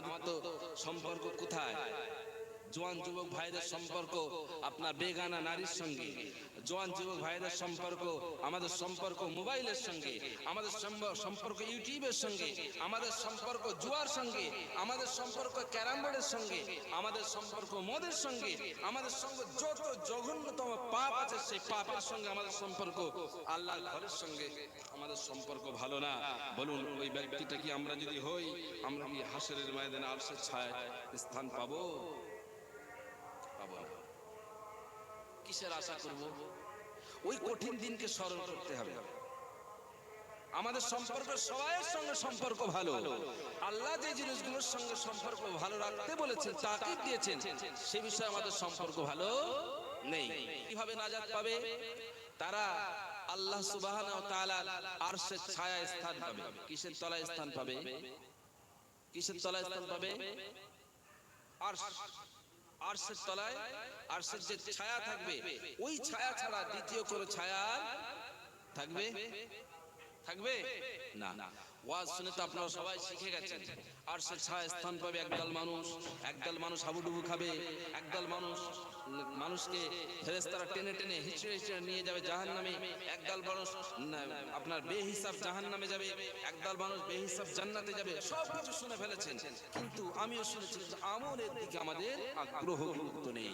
আমাদের তো সম্পর্ক কোথায়? জোয়ান যুবক ভাইদের সম্পর্ক আপনার বেগানা নারীর সঙ্গে। জোয়ান যুবক ভাইদের সম্পর্ক আমাদের সম্পর্ক মোবাইলের সঙ্গে, আমাদের সম্প- সম্পর্ক ইউটিউবের সঙ্গে, আমাদের সম্পর্ক জুয়ার সঙ্গে, আমাদের সম্পর্ক ক্যারাম বোর্ডের সঙ্গে, আমাদের সম্পর্ক মদের সঙ্গে, আমাদের সঙ্গে যত জঘন্যতম পাপ আছে সেই পাপের সঙ্গে আমাদের সম্পর্ক, আল্লাহর ঘরের সঙ্গে আমাদের সম্পর্ক ভালো না। বলুন, ওই ব্যক্তিটা কি আমরা যদি হই, আমরা কি হাসরের ময়দানে আরশের ছায় স্থান পাবো না। কিসের আশা করব? ওই কঠিন দিনকে স্মরণ করতে হবে। আমাদের সম্পর্ক সবাইয়ের সঙ্গে সম্পর্ক ভালো। আল্লাহ যে জিনিসগুলোর সঙ্গে সম্পর্ক ভালো রাখতে বলেছেন তাকে দিয়েছেন, সে বিষয়ে আমাদের সম্পর্ক ভালো নেই। কীভাবে নাজাত পাবে? তারা আল্লাহ ওয়া তাআলা আরশের ছায়ায় স্থান পাবে। কিসের তলায় স্থান পাবে? কিসের তলায় স্থান পাবে? আরশ। আরশের তলায়, আরশের যে ছায়া থাকবে, ওই ছায়া ছাড়া দ্বিতীয় কোনো ছায়া থাকবে? থাকবে? না। ওয়াজ শুনে তো আপনারা সবাই শিখে গেছেন। আর সে ছায় স্থান পাবে একদল মানুষ একদল মানুষ হাবুডুবু খাবে, একদল মানুষ মানুষকে ফেরেস্তারা টেনে টেনে হিচড়ে হিচড়ে নিয়ে যাবে জাহান নামে একদল মানুষ আপনার বেহিসাব জাহান নামে যাবে, একদল মানুষ বেহিসাব জান্নাতে যাবে, সব কিছু শুনে ফেলেছেন। কিন্তু আমিও শুনেছি আমলের দিকে আমাদের আগ্রহ গুরুত্ব নেই।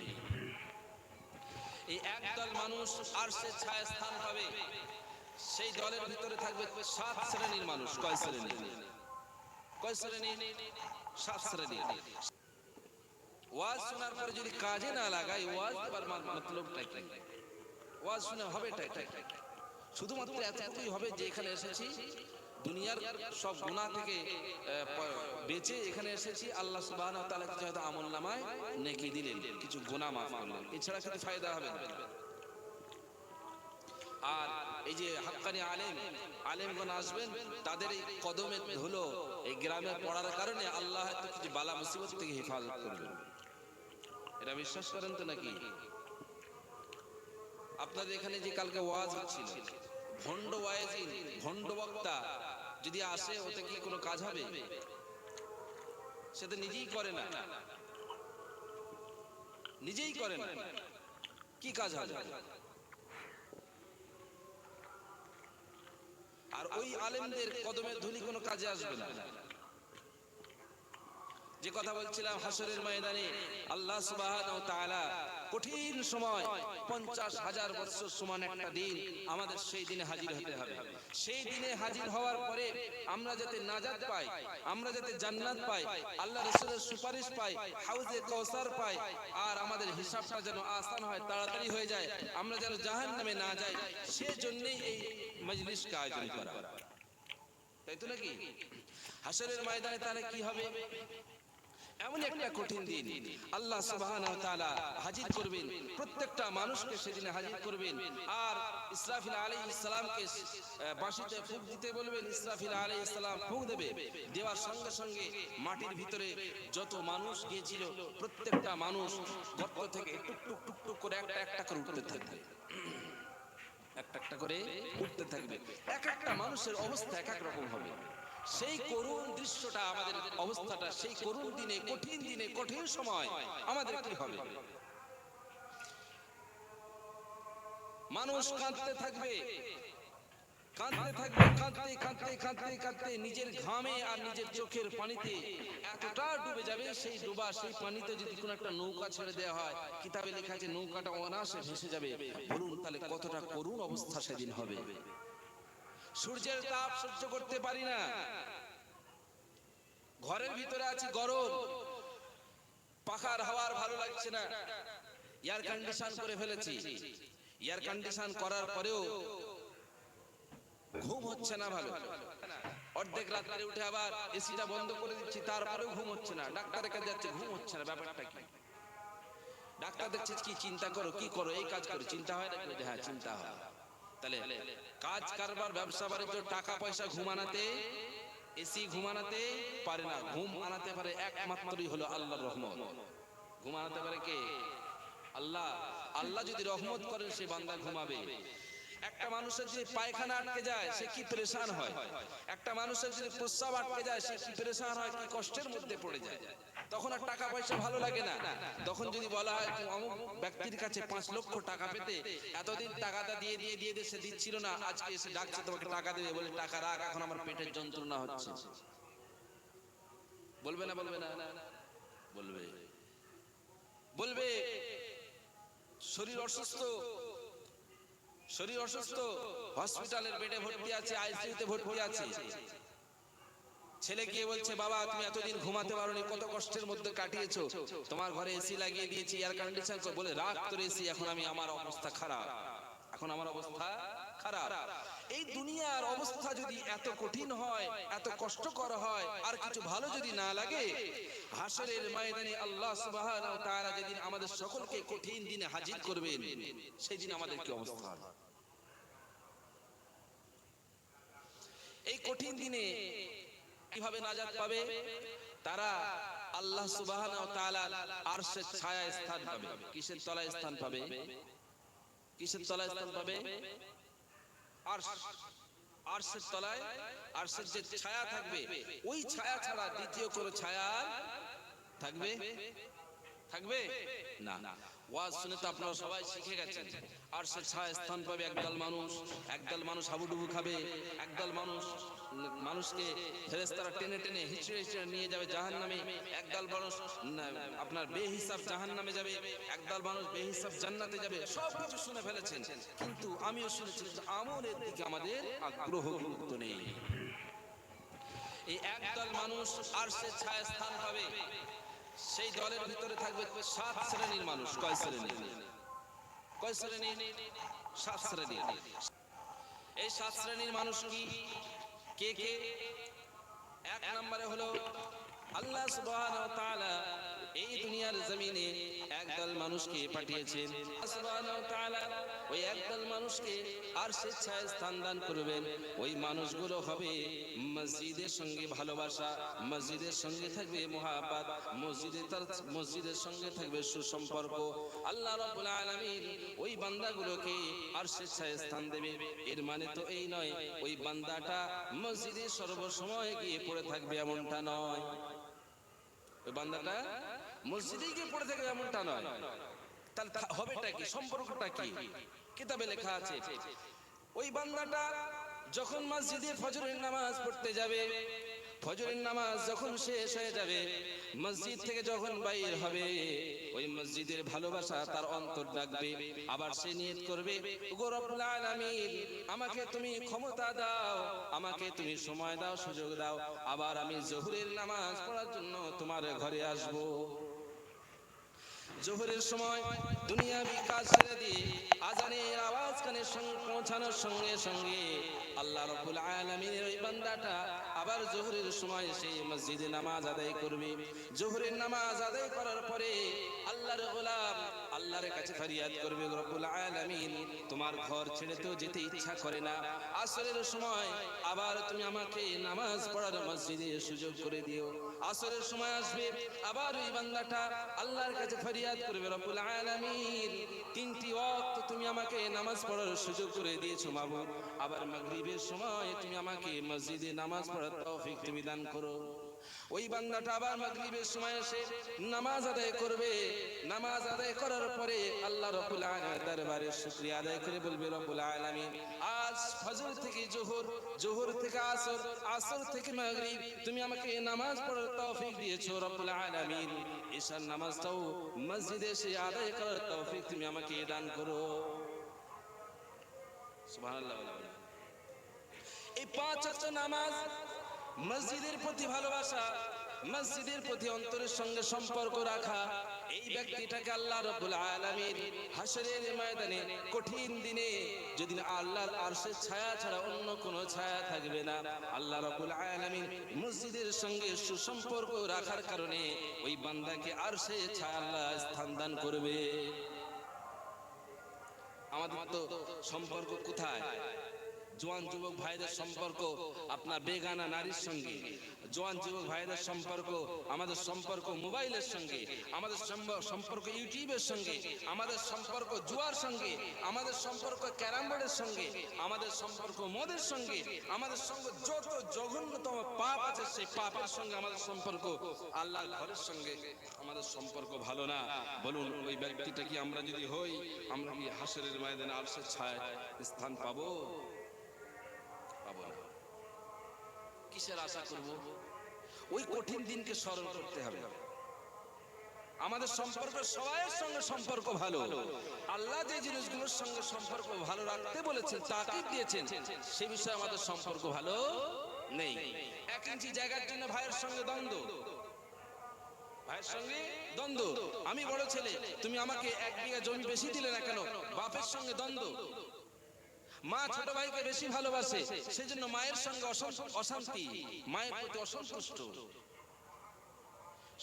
এই একদল মানুষ আর সে ছায় স্থান পাবে সেই দলের ভিতরে থাকবে সাত শ্রেণির মানুষ। কয় শ্রেণি? কয় শ্রেণি? সাত শ্রেণি। ওয়াজ শোনার পরে যদি কাজে না লাগাই ওয়াজ দেবার মতলবটা কি? ওয়াজ শুনে হবে শুধুমাত্র এতটুকুই হবে যে এখানে এসেছি, দুনিয়ার সব গুণা থেকে বেঁচে এখানে এসেছি। আল্লাহ সুবহানাহু ওয়া তাআলা কিছু হয়তো আমল নামায় নেকি দিলেন, কিছু গুনাহ মাফ করলেন। এছাড়া কিছু ফায়দা হবে না। আর এই যে হাক্কানি আলেম, আলেমগণ আসবেন, তাদের এই কদমে ধুলো এই গ্রামে পড়ার কারণে আল্লাহ হয়তো কিছু বালা মুসিবত থেকে হেফাজত করবেন। এটা বিশ্বাস করেন তো নাকি? আপনাদের এখানে যে কালকে ওয়াজ হচ্ছিল, ভণ্ড ওয়াইজিন ভণ্ড বক্তা যদি আসে, ওতে কি কোনো কাজ হবে? সে তো নিজেই করে না। নিজেই করে না। কি কাজ হবে? আর ওই আলেমদের কদমের ধুলি কোনো কাজে আসবে না। যে কথা বলছিলাম হাসরের ময়দানে, আল্লাহ সুবাহ কঠিন সময়, পঞ্চাশ হাজার বছর সমান একটা দিন আমাদের সেই দিনে হাজির হতে হবে। সেই দিনে হাজির হওয়ার পরে আমরা যাতে নাজাত পাই, আমরা যাতে জান্নাত পাই, আল্লাহ রসুলের সুপারিশ পাই, হাউজে কৌসার পাই, আর আমাদের হিসাবটা যেন আসান হয়, তাড়াতাড়ি হয়ে যায়, আমরা যেন জাহান নামে না যাই, সেজন্যই এই মজলিসকে আয়োজন করা। তাই তো নাকি? হাসরের ময়দানে তাহলে কি হবে? এমন একটা কঠিন দিন। আল্লাহ সুবহানাহু তাআলা হাজির করবেন, প্রত্যেকটা মানুষকে সেদিনে হাজির করবেন। আর ইসরাফিল আলাইহিস সালামকে বাঁশিতে ফুঁক দিতে বলবেন, ইসরাফিল আলাইহিস সালাম ফুঁক দেবে। দেওয়ার সঙ্গে সঙ্গে মাটির ভিতরে যত মানুষ গিয়েছিল, প্রত্যেকটা মানুষ গর্ত থেকে টুক টুক টুক টুক করে একটা একটা করে উঠতে থাকবে। একটা একটা করে উঠতে থাকবে। এক একটা মানুষের অবস্থা এক এক রকম হবে। সেই করুণ দৃশ্যটা আমাদের অবস্থাটা, সেই করুণ দিনে, কঠিন দিনে, কঠিন সময় আমাদের কি হবে? মানুষ কাঁদতে থাকবে কাঁদতে থাকবে, কাঁদতে কাঁদতে কাঁদতে কাঁদতে নিজের ঘামে আর নিজের চোখের পানিতে এতটা ডুবে যাবে সেই ডুবা, সেই পানিতে যদি কোনো একটা নৌকা ছেড়ে দেওয়া হয়, কিতাবে লেখা আছে, নৌকাটা অনায়াসে ভেসে যাবে। বলুন তাহলে কতটা করুণ অবস্থা সেদিন হবে। সূর্যের তাপ সহ্য করতে পারি না। ঘরের ভিতরে আছি গরম। পাখার হাওয়ার ভালো লাগছে না। এয়ার কন্ডিশন করে ফেলেছি। এয়ার কন্ডিশন করার পরেও ঘুম হচ্ছে না ভালো। অর্ধেক রাত্রে উঠে আবার এসিটা বন্ধ করে দিচ্ছি, তারপরেও ঘুম হচ্ছে না। ডাক্তারের কাছে যাচ্ছে, ঘুম হচ্ছে না, ব্যাপারটা কি? ডাক্তার দেখছে, কি চিন্তা করো, কি করো? এই কাজ করো, চিন্তা হয় না হ্যাঁ চিন্তা হয়। তাহলে কাজ কারবার, ব্যবসা বাণিজ্য, টাকা পয়সা ঘুমানাতে এসি ঘুমানাতে পারে না। ঘুম আনাতে পারে একমাত্রই হলো আল্লাহর রহমত। ঘুমানাতে পারে কে? আল্লাহ। আল্লাহ যদি রহমত করেন, সে বান্দা ঘুমাবে। একটা মানুষের যদি পায়খানা আটকে যায়, সে কি পরেশান হয়? একটা মানুষের যদি প্রস্রাব আটকে যায়, সে কি পরেশান হয়, কি কষ্টের মধ্যে পড়ে যায়? তখন আর টাকা পয়সা ভালো লাগে না। তখন যদি বলা হয় অমুক ব্যক্তির কাছে পাঁচ লক্ষ টাকা পেতে, এতদিন টাকাটা দিয়ে দিয়ে দিয়ে সে দিচ্ছিল না, আজকে এসে ডাকছে, তোমাকে টাকা দেবে বলে, টাকা রাখ, এখন আমার পেটের যন্ত্রণা হচ্ছে। বলবে না বলবে না? বলবে। বলবে, শরীর অসুস্থ শরীর অসুস্থ হসপিটালের বেডে ভর্তি আছে আইসিইউতে ভর্তি আছে। ছেলে গিয়ে বলছে, বাবা, তুমি এতদিন ঘুমাতে পারোনি, কত কষ্টের মধ্যে কাটিয়েছো। তোমার ঘরে এসি লাগিয়ে দিয়েছি এয়ার কন্ডিশন বলে রাখ তোর এসি এখন আমি, আমার অবস্থা খারাপ। এখন আমার অবস্থা খারাপ। এই দুনিয়ার অবস্থা যদি এত কঠিন হয়, এত কষ্টকর হয়, আর কিছু ভালো যদি না লাগে, হাসরের ময়দানে আল্লাহ সুবহানাহু তাআলা যেদিন আমাদের সকলকে কঠিন দিনে হাজির করবেন সেই দিন আমাদের কি অবস্থা? হবে এই কঠিন দিনে কীভাবে নাজাত পাবে? তারা আল্লাহ সুবহানাহু ওয়া আরশের ছায়ায় স্থান পাবে। কিসের তলায় স্থান পাবে? কিসের তলায় স্থান পাবে? আরশ আরশের তলায় আরশের যে ছায়া থাকবে ওই ছায়া ছাড়া দ্বিতীয় কোনো ছায়া থাকবে? থাকবে? না। ওয়াজ শুনে তো আপনারা সবাই শিখে গেছেন। আর সে ছায় স্থান পাবে একদল মানুষ একদল মানুষ হাবুডুবু খাবে, একদল মানুষ মানুষকে ফেরেস্তারা টেনে টেনে হিচড়ে হিচড়ে নিয়ে যাবে জাহান নামে একদল মানুষ আপনার বেহিসাব জাহান নামে যাবে, একদল মানুষ বেহিসাব জান্নাতে যাবে সব কিছু শুনে ফেলেছেন। কিন্তু আমিও শুনেছি আমলের দিকে আমাদের আগ্রহ গুরুত্ব নেই। এই একদল মানুষ আর সে ছায় স্থান পাবে। সেই দলের ভিতরে থাকবে সাত শ্রেণির মানুষ। কয় শ্রেণি? কয় শ্রেণি? সাত শ্রেণি। এই সাত শ্রেণির মানুষ কি? কে কে? এক নম্বরে হলো আল্লাহ সুবহানাহু ওয়া তাআলা এই দুনিয়ার জমিনে একদল মানুষকে পাঠিয়েছেন ওই একদল মানুষকে আর স্বেচ্ছায় স্থান দান করবেন। ওই মানুষগুলো হবে মসজিদের সঙ্গে ভালোবাসা, মসজিদের সঙ্গে থাকবে মোহাব্বত মসজিদের মসজিদের সঙ্গে থাকবে সুসম্পর্ক। আল্লাহ রাব্বুল আলামিন ওই বান্দাগুলোকে আর স্বেচ্ছায় স্থান দেবে। এর মানে তো এই নয়, ওই বান্দাটা মসজিদে সর্বসময় গিয়ে পড়ে থাকবে এমনটা নয়। ওই বান্দাটা মসজিদে গিয়ে পড়ে থাকবে এমনটা নয়। তাহলে হবেটা কি? সম্পর্কটা কি? কিতাবে লেখা আছে, ওই বান্দাটা যখন মসজিদে ফজরের নামাজ পড়তে যাবে ফজরের নামাজ যখন শেষ হয়ে যাবে, মসজিদ থেকে যখন বাইর হবে, ওই মসজিদের ভালোবাসা তার অন্তর ডাকবে আবার সে নিয়ত করবে আমাকে তুমি ক্ষমতা দাও, আমাকে তুমি সময় দাও, সুযোগ দাও, আবার আমি জহুরের নামাজ পড়ার জন্য তোমার ঘরে আসব। জোহরের সময় দুনিয়াবি কাজ ছেড়ে দিয়ে আজানের আওয়াজ সঙ্গে পৌঁছানোর সঙ্গে সঙ্গে আল্লাহ রাব্বুল আলামিনের ওই বান্দাটা আবার জোহরের সময় সেই মসজিদে নামাজ আদায় করবে। জোহরের নামাজ আদায় করার পরে আল্লাহর গোলাম আল্লাহর কাছে ফরিয়াদ করবে, রব্বুল আলামিন, তোমার ঘর ছেড়ে তো যেতে ইচ্ছা করে না। আসরের সময় আবার তুমি আমাকে নামাজ পড়ার মসজিদে সুযোগ করে দিও। আসরের সময় আসবে, আবার ওই বান্দাটা আল্লাহর কাছে ফরিয়াদ করবে, রব্বুল আলামিন, তিনটি ওয়াক্ত তুমি আমাকে নামাজ পড়ার সুযোগ করে দিয়েছ, মাবুদ। আবার মাগরিবের সময় তুমি আমাকে মসজিদে নামাজ পড়ার তৌফিক তুমি দান করো। ওই বান্দাটা আবার মাগরিবের সময় এসে নামাজ আদায় করবে। নামাজ আদায় করার পরে আল্লাহ রাব্বুল আলামিনের দরবারে শুকরিয়া আদায় করে বলবে, রব্বুল আলামিন, আজ ফজর থেকে জোহর জোহর থেকে আসর আসর থেকে মাগরিব, তুমি আমাকে নামাজ পড়ার তৌফিক দিয়েছ, রব্বুল আলামিন। ঈশার নামাজটাও মসজিদে এসে আদায় করার তৌফিক তুমি আমাকে দান করো। সুবহানাল্লাহ এই পাঁচ নামাজ মসজিদের প্রতি ভালোবাসা, মসজিদের প্রতি অন্তরের সঙ্গে সম্পর্ক রাখা, এই ব্যক্তিটাকে আল্লাহ রব্বুল আলামিন হাসরের ময়দানে কঠিন দিনে যদি আল্লাহর আরশের ছায়া ছাড়া অন্য কোনো ছায়া থাকবে না, আল্লাহ রব্বুল আলামিন মসজিদের সঙ্গে সুসম্পর্ক রাখার কারণে ওই বান্দাকে আরশে ছায়া আল্লাহ স্থান দান করবে। আমাদের তো সম্পর্ক কোথায়? জোয়ান যুবক ভাইদের সম্পর্ক আপনার বেগানা নারীর সঙ্গে। জোয়ান যুবক ভাইদের সম্পর্ক আমাদের সম্পর্ক মোবাইলের সঙ্গে, আমাদের সম্পর্ক ইউটিউবের সঙ্গে, আমাদের সম্পর্ক জুয়ার সঙ্গে, আমাদের সম্পর্ক ক্যারাম বোর্ডের সঙ্গে, আমাদের সম্পর্ক মদের সঙ্গে, আমাদের সঙ্গে যত জঘন্যতম পাপ আছে সেই পাপের সঙ্গে আমাদের সম্পর্ক আল্লাহ ঘরের সঙ্গে আমাদের সম্পর্ক ভালো না। বলুন, ওই ব্যক্তিটা কি আমরা যদি হই, আমরা কি হাসরের ময়দানে আরশের ছায় স্থান পাবো না কিসের আশা করব? ওই কঠিন দিনকে স্মরণ করতে হবে। আমাদের সম্পর্ক সবাইয়ের সঙ্গে সম্পর্ক ভালো। আল্লাহ যে জিনিসগুলোর সঙ্গে সম্পর্ক ভালো রাখতে বলেছেন তাকে দিয়েছেন। সে বিষয়ে আমাদের সম্পর্ক ভালো নেই। এক ইঞ্চি জায়গার জন্য ভাইয়ের সঙ্গে দ্বন্দ্ব। ভাইয়ের সঙ্গে দ্বন্দ্ব। আমি বড় ছেলে, তুমি আমাকে এক বিঘা জমি বেশি দিলে না কেন? বাপের সঙ্গে দ্বন্দ্ব। মা ছোট ভাইকে বেশি ভালোবাসে, সেজন্য মায়ের সঙ্গে অশান্তি, মায়ের প্রতি অসন্তুষ্ট।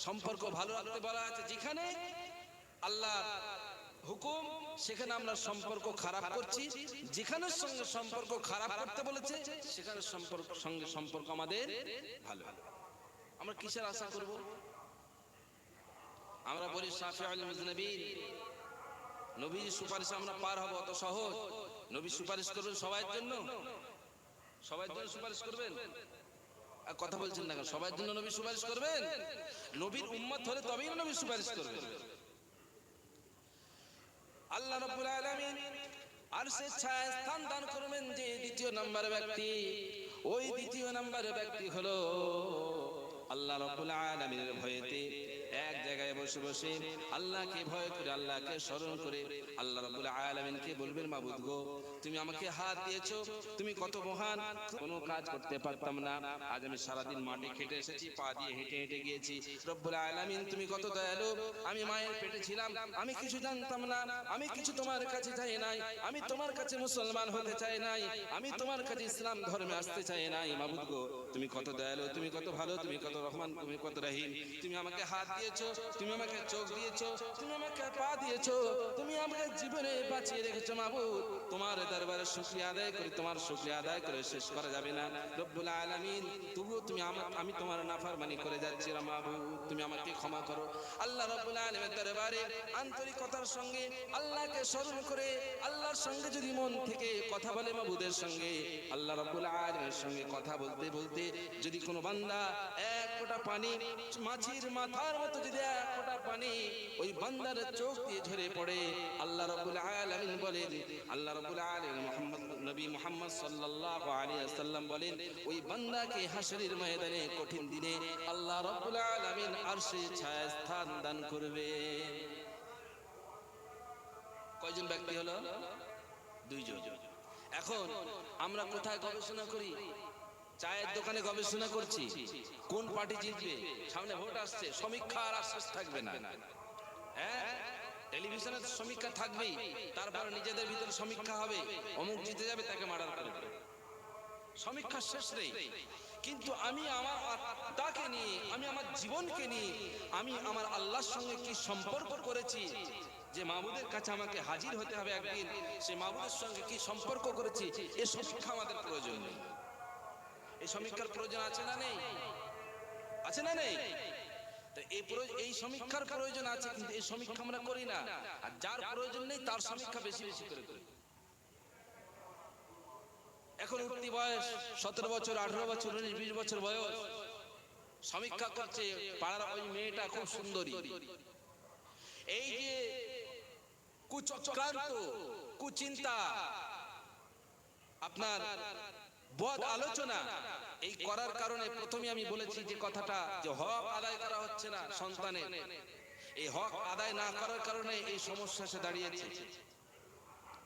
সম্পর্ক ভালো রাখতে বলা আছে যেখানে আল্লাহ হুকুম, সেখানে আমরা সম্পর্ক খারাপ করছি। যেখানে সঙ্গে সম্পর্ক খারাপ করতে বলেছে, সেখানে সম্পর্ক সঙ্গে সম্পর্ক আমাদের ভালো। আমরা কিসের আশা করব? আমরা বলি সাফি আল মুজনবীর নবীর সুপারিশ আমরা পার হব, অত সহজ। নবী সুপারিশ করবেন সবার জন্য? সবার জন্য সুপারিশ করবেন? আর কথা বলছেন না? সবার জন্য নবী সুপারিশ করবেন? নবীর উম্মত হলে তবেই নবী সুপারিশ করবেন। আল্লাহ রাব্বুল আলামিন আর সে ছায় স্থান দান করবেন যে দ্বিতীয় নাম্বার ব্যক্তি। ওই দ্বিতীয় নাম্বার ব্যক্তি হলো আল্লাহ রাব্বুল আলামিনের ভয়েতে জায়গায় বসে বসে আল্লাহকে ভয় করে, আল্লাহকে স্মরণ করে, আল্লাহ রবুল আলমিনকে বলবেন, মাবুদ গো তুমি আমাকে হাত দিয়েছ, তুমি কত মহান। কোনো কাজ করতে পারতাম না। আজ আমি সারাদিন মাঠে খেটে এসেছি, পা দিয়ে হেঁটে হেঁটে গিয়েছি। রব্বুল আলামিন, তুমি কত দয়ালু। আমি মায়ের পেটে ছিলাম, আমি কিছু জানতাম না। আমি কিছু তোমার কাছে চাই নাই। আমি তোমার কাছে মুসলমান হতে চাই নাই। আমি তোমার কাছে ইসলাম ধর্মে আসতে চাই নাই। মাবুদ গো, তুমি কত দয়ালু, তুমি কত ভালো, তুমি কত রহমান, তুমি কত রহিম। তুমি আমাকে হাত দিয়েছ, তুমি আমাকে চোখ দিয়েছ, তুমি আমাকে পা দিয়েছ। তুমি আমাকে জীবনে বাঁচিয়ে রেখেছো, মাবুদ। তোমার দরবারে শুকরিয়া আদায় করি, তোমার শুকরিয়া আদায় করে শেষ করা যাবে না। রব্বুল আলামিন, তবুও তুমি আমা- আমি তোমার নাফরমানি করে যাচ্ছি রে মাবুদ তুমি আমাকে ক্ষমা করো। আল্লাহ রব্বুল আলামিনের দরবারে আন্তরিকতার সঙ্গে আল্লাহকে স্মরণ করে, আল্লাহর সঙ্গে যদি মন থেকে কথা বলে মাবুদের সঙ্গে, আল্লাহ রব্বুল আলামিনের সঙ্গে কথা বলতে বলতে যদি কোনো বান্দা এক ফোঁটা পানি মাছির মাথার মতো যদি এক ফোঁটা পানি ওই বান্দার চোখ দিয়ে ঝরে পড়ে, আল্লাহ রাব্বুল আলামিন বলেন, আল্লাহ রাব্বুল আলামিন নবী মুহাম্মদ সাল্লাল্লাহু আলাইহি ওয়াসাল্লাম বলেন, ওই বান্দাকে হাসরের ময়দানে কঠিন দিনে আল্লাহ রাব্বুল আলামিন আরশে ছায়া স্থান দান করবে। কয়জন ব্যক্তি হলো? দুইজন। এখন আমরা কোথায় গবেষণা করি? চায়ের দোকানে গবেষণা করছি। কোন পার্টি জিতবে? সামনে ভোট আসছে সমীক্ষা আর আশ্বাস থাকবে না। হ্যাঁ? টেলিভিশনে তো সমীক্ষা থাকবেই, তারপর নিজেদের ভিতরে সমীক্ষা হবে, অমুক জিতে যাবে তাকে মার্ডার করবে সমীক্ষা শেষ নেই। কিন্তু আমি আমার আত্মাকে নিয়ে, আমি আমার জীবনকে নিয়ে, আমি আমার আল্লাহর সঙ্গে কি সম্পর্ক করেছি যে মাহবুদের কাছে আমাকে হাজির হতে হবে একদিন সে মাহবুদের সঙ্গে কি সম্পর্ক করেছি, এ সমীক্ষা আমাদের প্রয়োজন। নেই এই সমীক্ষার প্রয়োজন আছে না নেই? আছে না নেই? এই সমীক্ষার প্রয়োজন আছে, কিন্তু এই সমীক্ষা আমরা করি না। আর যার প্রয়োজন নেই, তার সমীক্ষা বেশি বেশি করে করি। এখন উঠতি বয়স, সতেরো বছর বছর, উনিশ, বিশ বছর বয়স। সমীক্ষা করছে, পাড়ার ওই মেয়েটা খুব সুন্দরী। এই যে কুচক্রান্ত, কুচিন্তা, আপনার বদ আলোচনা এই করার কারণে প্রথমে আমি বলেছি যে কথাটা যে হক আদায় করা হচ্ছে না সন্তানের। এই হক আদায় না করার কারণে এই সমস্যা এসে দাঁড়িয়েছে।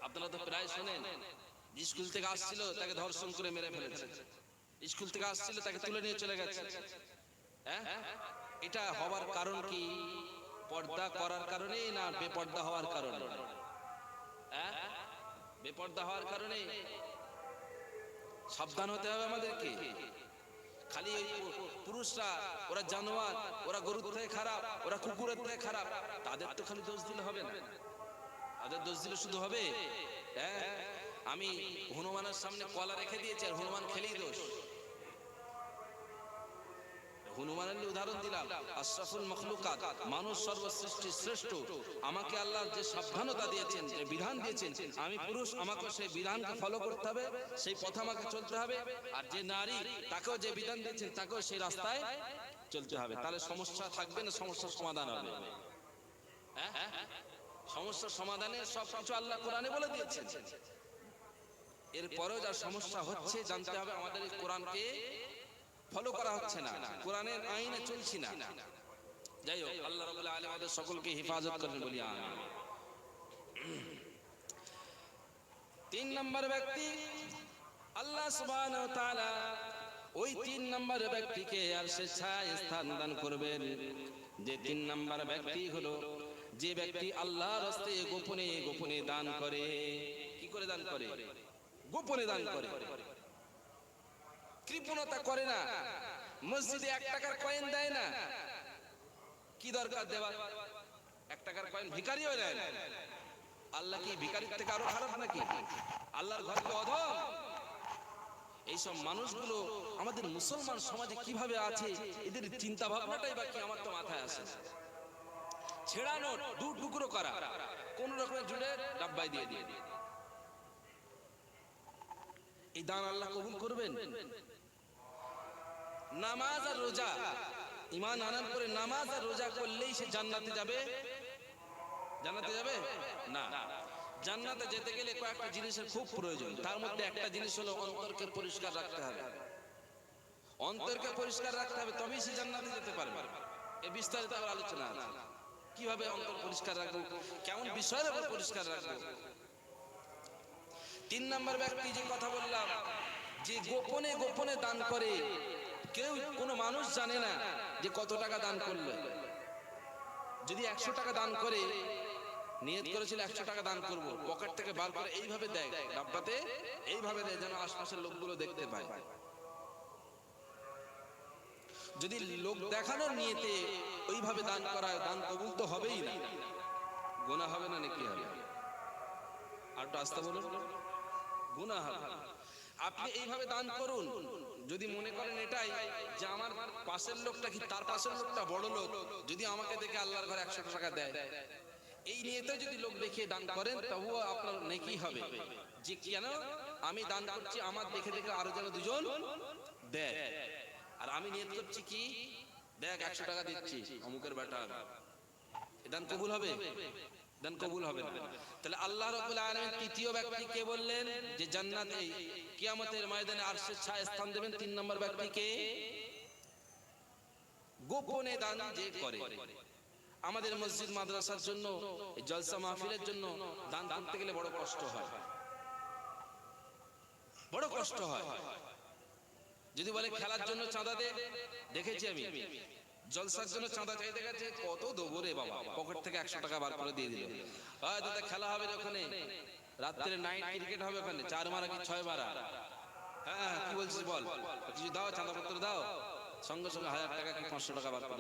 আপনারা তো প্রায় শোনেন স্কুল থেকে আসছিল তাকে ধর্ষণ করে মেরে ফেলেছে। স্কুল থেকে আসছিল তাকে তুলে নিয়ে চলে গেছে। হ্যাঁ? এটা হওয়ার কারণ কি? পর্দা করার কারণে না বেপর্দা হওয়ার কারণে? হ্যাঁ? বেপর্দা হওয়ার কারণে? সাবধান হতে হবে আমাদেরকে। খালি ওই পুরুষরা, ওরা জানোয়ার, ওরা গরুর থেকে খারাপ, ওরা কুকুরের থেকে খারাপ, তাদের তো খালি দোষ দিলে হবে না। তাদের দোষ দিলে শুধু হবে হ্যাঁ? আমি হনুমানের সামনে কলা রেখে দিয়েছি আর হনুমান খেলেই দোষ। হনুমানের উদাহরণ দিলাম, আশরাফুল মখলুকাত, মানুষ সর্বসৃষ্টি শ্রেষ্ঠ। আমাকে আল্লাহ যে সাবধানতা দিয়েছেন, যে বিধান দিয়েছেন, আমি পুরুষ আমাকে সেই বিধানকে ফলো করতে হবে, সেই পথে আমাকে চলতে হবে, আর যে নারী, তাকেও যে বিধান দিয়েছেন, তাকেও সেই রাস্তায় চলতে হবে। তাহলে সমস্যা থাকবে না, সমস্যার সমাধান হবে? হ্যাঁ? সমস্যার সমাধানে সব কিছু আল্লাহ কোরআনে বলে দিয়েছেন। এরপরেও যা সমস্যা হচ্ছে, জানতে হবে আমাদের এই কোরআনকে ফলো করা হচ্ছে না। কোরআনের আইনে চলছি না। যাই হোক, আল্লাহ রাব্বুল আলামিন আমাদের সকলকে হেফাজত করেন বলি তিন নম্বর ব্যক্তি, আল্লাহ তাআলা ওই তিন নম্বর ব্যক্তিকে আর স্বেচ্ছায় স্থান দান করবেন। যে তিন নম্বর ব্যক্তি হলো যে ব্যক্তি আল্লাহর রাস্তে গোপনে গোপনে দান করে। কি করে দান করে? গোপনে দান করে। কৃপণতা করে না। মসজিদে এক টাকার কয়েন দেয় না। কি দরকার দেওয়া এক টাকার কয়েন ভিকারিও দেয় না। আল্লাহ কি ভিকারির থেকে আরও খারাপ নাকি? আল্লাহর ঘর কি অধম। এইসব মানুষগুলো আমাদের মুসলমান সমাজে কীভাবে আছে, এদের চিন্তা ভাবনাটাই বা কি আমার তো মাথায় আসে। ছেড়ানো, দু টুকরো করা, কোন রকমের জুড়ে ডাব্বাই দিয়ে দিয়ে এই দান আল্লাহ কবুল করবেন? নামাজ আর রোজা। ইমান আনার পরে নামাজ আর রোজা করলেই সে জান্নাতে যাবে? জান্নাতে যাবে? না। জান্নাতে যেতে গেলে কয়েকটা জিনিসের খুব প্রয়োজন। তার মধ্যে একটা জিনিস হলো অন্তরকে পরিষ্কার রাখতে হবে। অন্তরকে পরিষ্কার রাখতে হবে, তবেই সে জান্নাতে যেতে পারবে। এ বিস্তারিত আবার আলোচনা আছে। কীভাবে অন্তর পরিষ্কার রাখব? কেমন বিষয়ের উপর পরিষ্কার রাখব? তিন নম্বর ব্যক্তি যে কথা বললাম, যে গোপনে গোপনে দান করে কেউ কোনো মানুষ জানে না যে কত টাকা দান করল। যদি একশো টাকা দান করে, নিয়ত করেছিল একশো টাকা দান করব, পকেট থেকে বার করে এইভাবে দেয়, ডাব্বাতে এইভাবে দেয় যেন আশপাশের লোকগুলো দেখতে পায়। যদি লোক দেখানোর নিয়েতে ওইভাবে দান করা, দান কবুল তো হবেই না। গোনা হবে না নাকি হবে? আর আস্তে বলুন। গুনাহ হবে। আপনি এইভাবে দান করুন যদি মনে করেন এটাই, যে আমার পাশের লোকটা কি তার পাশের লোকটা বড় লোক? যদি আমাকে দেখে আল্লাহর ঘরে একশো টাকা দেয়। এই নিয়েতে যদি লোক দেখিয়ে দান করেন, তবুও আপনার নেকি হবে। যে কেন আমি দান করছি, আমার দেখে দেখে আরও যেন দুজন দেয়। আর আমি নিয়ত করছি কি? দেখ একশো টাকা দিচ্ছি, অমুকের এ দান কবুল হবে? দান কবুল হবে তাহলে আল্লাহ রাব্বুল আলামিন তৃতীয় বললেন যে কিয়ামতের ময়দানে আরশের স্থান তিন নম্বর গোপনে দান যে করে। আমাদের মসজিদ মাদ্রাসার জন্য জলসা মাহফিলের জন্য দান করতে গেলে বড় কষ্ট হয়। বড় কষ্ট হয়। যদি বলে খেলার জন্য চাঁদা দে, দেখেছি আমি। জলসার জন্য চাঁদা চাইতে গেছে, কত দেবো রে বাবা, পকেট থেকে একশো টাকা বার করে দিয়ে দিল। হয় দাদা, খেলা হবে ওখানে। রাত্রে নাইট ক্রিকেট হবে ওখানে, চার মারা কি ছয় মারা? হ্যাঁ কি বলছিস বল? কিছু দাও চাঁদা পত্র দাও। সঙ্গে সঙ্গে হাজার টাকা কি পাঁচশো টাকা বার করে